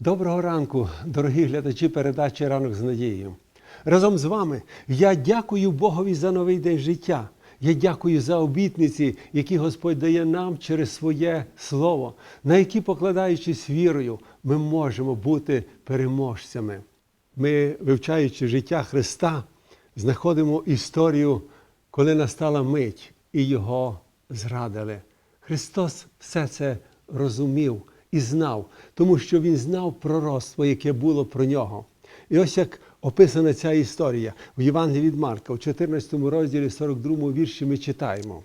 Доброго ранку, дорогі глядачі передачі Ранок з надією. Разом з вами я дякую Богові за новий день життя. Я дякую за обітниці, які Господь дає нам через своє слово, на які, покладаючись вірою, ми можемо бути переможцями. Ми, вивчаючи життя Христа, знаходимо історію, коли настала мить і його зрадили. Христос все це розумів і знав, тому що Він знав пророцтво, яке було про нього. І ось як описана ця історія в Євангелії від Марка, у 14 розділі 42 вірші ми читаємо: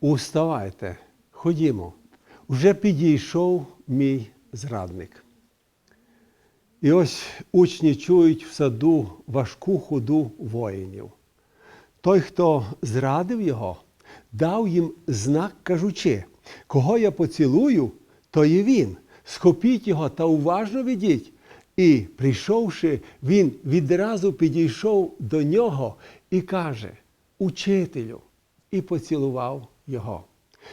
Уставайте, ходімо, вже підійшов мій зрадник. І ось учні чують в саду важку ходу воїнів. Той, хто зрадив його, дав їм знак, кажучи, кого я поцілую, то є він. Схопіть його та уважно ведіть. І, прийшовши, він відразу підійшов до нього і каже: Учителю, і поцілував його.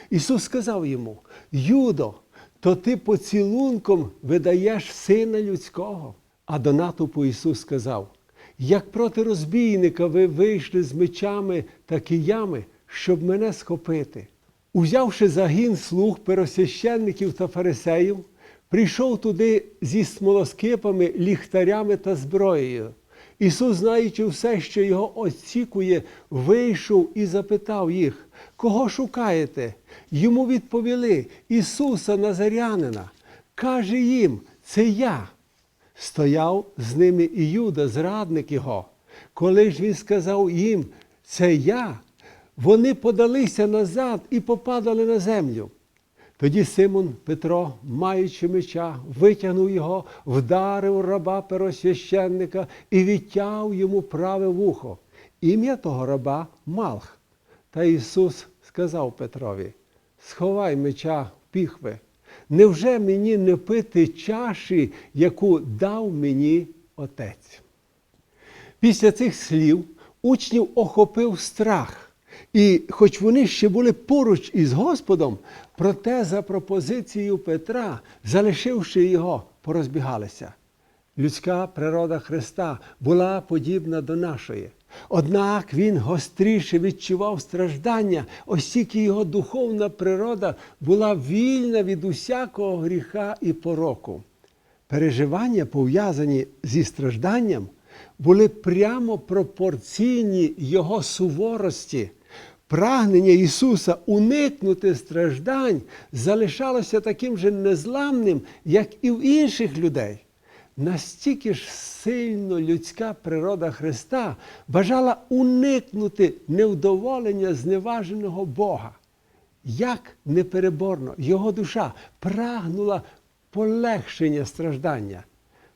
Ісус сказав йому: Юдо, то ти поцілунком видаєш сина людського. А до натовпу Ісус сказав: Як проти розбійника ви вийшли з мечами та киями, щоб мене схопити. Узявши загін слуг первосвященників та фарисеїв, прийшов туди зі смолоскипами, ліхтарями та зброєю. Ісус, знаючи все, що його оцікує, вийшов і запитав їх, кого шукаєте? Йому відповіли Ісуса Назарянина. Каже їм, це я. Стояв з ними і Юда, зрадник його. Коли ж він сказав їм, це я, вони подалися назад і попадали на землю. Тоді Симон Петро, маючи меча, витягнув його, вдарив раба первосвященника і відтяв йому праве вухо. Ім'я того раба Малх. Та Ісус сказав Петрові: Сховай меча в піхви. Невже мені не пити чаші, яку дав мені Отець? Після цих слів учнів охопив страх. І хоч вони ще були поруч із Господом, проте за пропозицією Петра, залишивши його, порозбігалися. Людська природа Христа була подібна до нашої. Однак він гостріше відчував страждання, оскільки його духовна природа була вільна від усякого гріха і пороку. Переживання, пов'язані зі стражданням, були прямо пропорційні Його суворості. Прагнення Ісуса уникнути страждань залишалося таким же незламним, як і в інших людей. Настільки ж сильно людська природа Христа бажала уникнути невдоволення зневаженого Бога. Як непереборно Його душа прагнула полегшення страждання.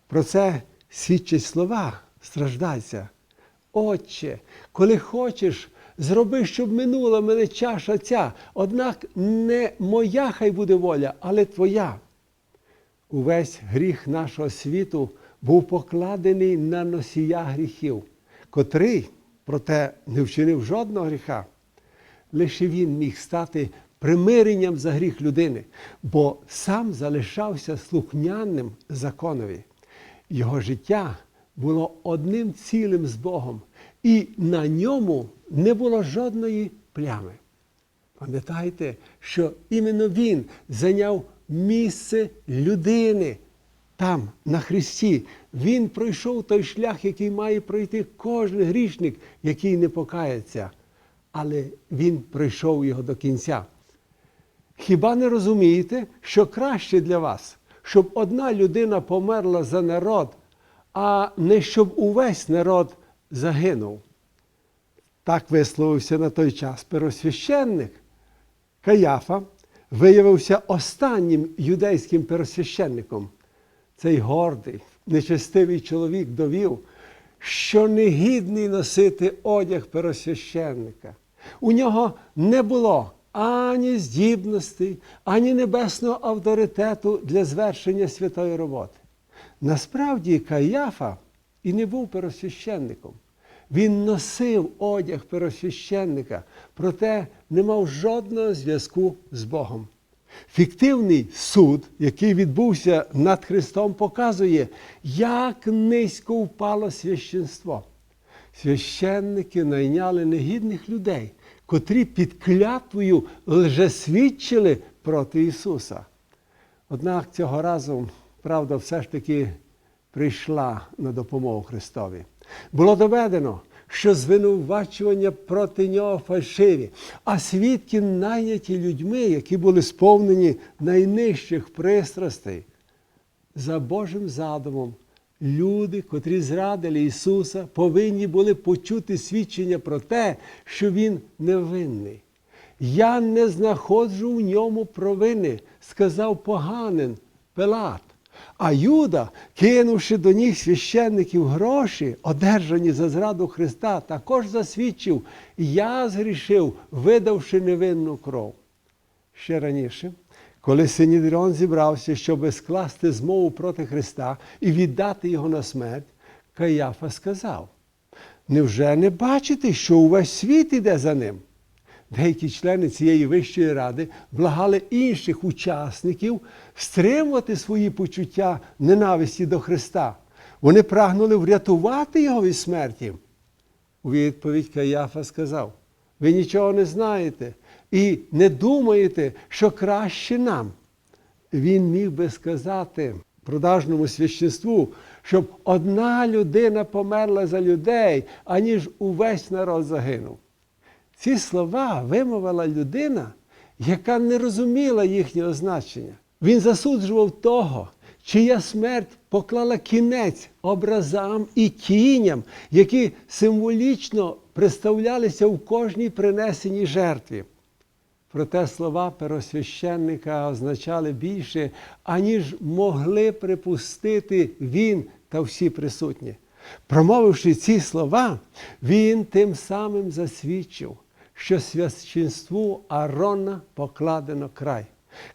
Про це свідчать слова страждальця. Отче, коли хочеш, зроби, щоб минула мене чаша ця, однак не моя хай буде воля, але твоя. Увесь гріх нашого світу був покладений на носія гріхів, котрий, проте, не вчинив жодного гріха. Лише він міг стати примиренням за гріх людини, бо сам залишався слухняним законові. Його життя було одним цілим з Богом, і на ньому не було жодної плями. Пам'ятайте, що іменно він зайняв місце людини там, на Христі. Він пройшов той шлях, який має пройти кожен грішник, який не покається. Але він пройшов його до кінця. Хіба не розумієте, що краще для вас, щоб одна людина померла за народ, а не щоб увесь народ загинув? Так висловився на той час первосвященник. Каяфа виявився останнім юдейським первосвященником. Цей гордий, нечестивий чоловік довів, що негідний носити одяг первосвященника. У нього не було ані здібностей, ані небесного авторитету для звершення святої роботи. Насправді Каяфа і не був первосвященником. Він носив одяг первосвященника, проте не мав жодного зв'язку з Богом. Фіктивний суд, який відбувся над Христом, показує, як низько впало священство. Священники найняли негідних людей, котрі під клятвою лжесвідчили проти Ісуса. Однак цього разу правда все ж таки прийшла на допомогу Христові. Було доведено, що звинувачування проти нього фальшиві, а свідки найняті людьми, які були сповнені найнижчих пристрастей. За Божим задумом, люди, котрі зрадили Ісуса, повинні були почути свідчення про те, що Він невинний. Я не знаходжу в ньому провини, сказав поганин Пилат. А Юда, кинувши до ніг священників гроші, одержані за зраду Христа, також засвідчив, я згрішив, видавши невинну кров. Ще раніше, коли Синідрон зібрався, щоб скласти змову проти Христа і віддати його на смерть, Каяфа сказав: Невже не бачите, що увесь світ іде за ним? Деякі члени цієї вищої ради благали інших учасників стримувати свої почуття ненависті до Христа. Вони прагнули врятувати його від смерті. У відповідь Каяфа сказав: ви нічого не знаєте і не думаєте, що краще нам. Він міг би сказати продажному священству, щоб одна людина померла за людей, аніж увесь народ загинув. Ці слова вимовила людина, яка не розуміла їхнього значення. Він засуджував того, чия смерть поклала кінець образам і тіням, які символічно представлялися в кожній принесеній жертві. Проте слова первосвященника означали більше, аніж могли припустити він та всі присутні. Промовивши ці слова, він тим самим засвідчив, що священству Арона покладено край.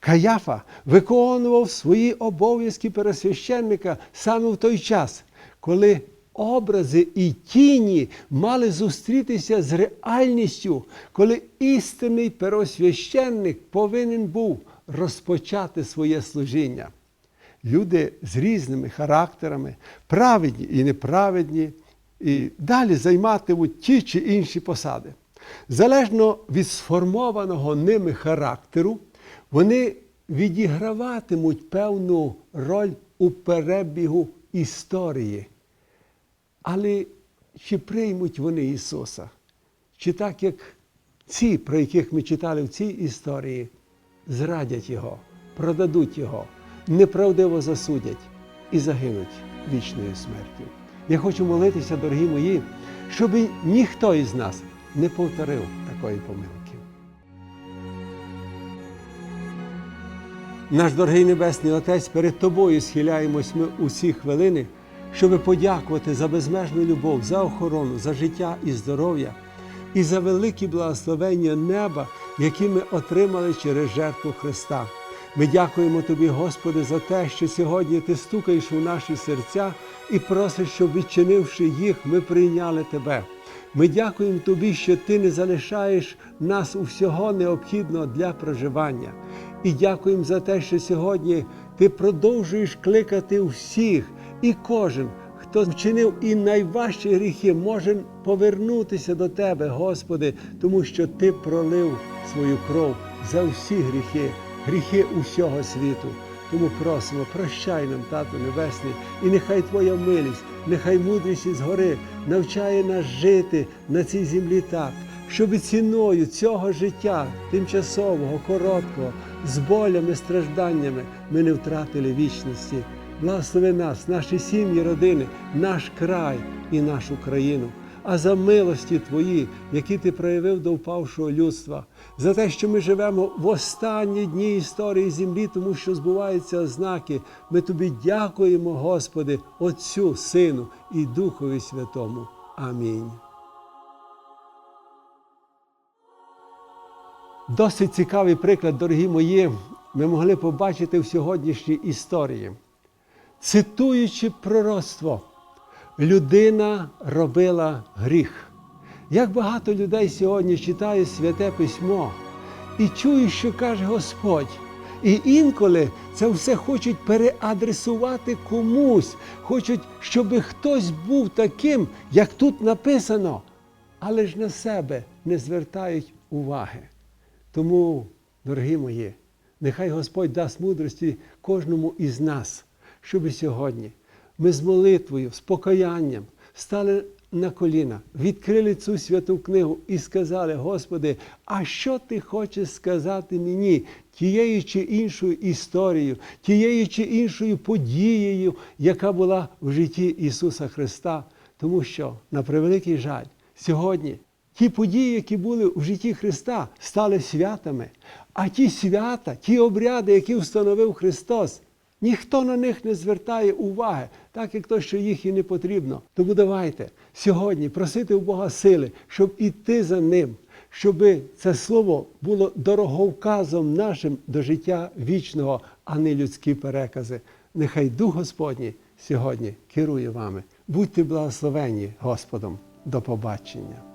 Каяфа виконував свої обов'язки пересвященника саме в той час, коли образи і тіні мали зустрітися з реальністю, коли істинний первосвященник повинен був розпочати своє служіння. Люди з різними характерами, праведні і неправедні, і далі займатимуть ті чи інші посади. Залежно від сформованого ними характеру, вони відіграватимуть певну роль у перебігу історії. Але чи приймуть вони Ісуса? Чи так, як ці, про яких ми читали в цій історії, зрадять Його, продадуть Його, неправдиво засудять і загинуть вічною смертю? Я хочу молитися, дорогі мої, щоб ніхто із нас не повторив такої помилки. Наш дорогий Небесний Отець, перед Тобою схиляємось ми усі хвилини, щоб подякувати за безмежну любов, за охорону, за життя і здоров'я і за великі благословення неба, які ми отримали через жертву Христа. Ми дякуємо Тобі, Господи, за те, що сьогодні Ти стукаєш у наші серця і просиш, щоб, відчинивши їх, ми прийняли Тебе. Ми дякуємо Тобі, що Ти не залишаєш нас у всього необхідного для проживання. І дякуємо за те, що сьогодні Ти продовжуєш кликати всіх, і кожен, хто вчинив і найважчі гріхи, може повернутися до Тебе, Господи, тому що Ти пролив свою кров за всі гріхи, гріхи усього світу. Тому просимо, прощай нам, Тату Небесний, і нехай Твоя милість, нехай мудрість із гори навчає нас жити на цій землі так, щоб ціною цього життя, тимчасового, короткого, з болями, стражданнями, ми не втратили вічності. Благослови нас, наші сім'ї, родини, наш край і нашу країну. А за милості Твої, які ти проявив до впавшого людства, за те, що ми живемо в останні дні історії землі, тому що збуваються ознаки. Ми тобі дякуємо, Господи, Отцю, Сину і Духові Святому. Амінь. Досить цікавий приклад, дорогі мої, ми могли побачити в сьогоднішній історії. Цитуючи пророцтво, людина робила гріх. Як багато людей сьогодні читає святе письмо і чує, що каже Господь, І інколи це все хочуть переадресувати комусь, хочуть, щоб хтось був таким, як тут написано, але ж на себе не звертають уваги. Тому, дорогі мої, нехай Господь дасть мудрості кожному із нас, щоб сьогодні ми з молитвою, з покаянням стали на коліна, відкрили цю святу книгу і сказали: Господи, а що ти хочеш сказати мені тією чи іншою історією, тією чи іншою подією, яка була в житті Ісуса Христа? Тому що, на превеликий жаль, сьогодні ті події, які були в житті Христа, стали святами, а ті свята, ті обряди, які встановив Христос, Ніхто на них не звертає уваги, так як то, що їх і не потрібно. Тому давайте сьогодні просити у Бога сили, щоб іти за ним, щоб це слово було дороговказом нашим до життя вічного, а не людські перекази. Нехай Дух Господній сьогодні керує вами. Будьте благословені Господом. До побачення.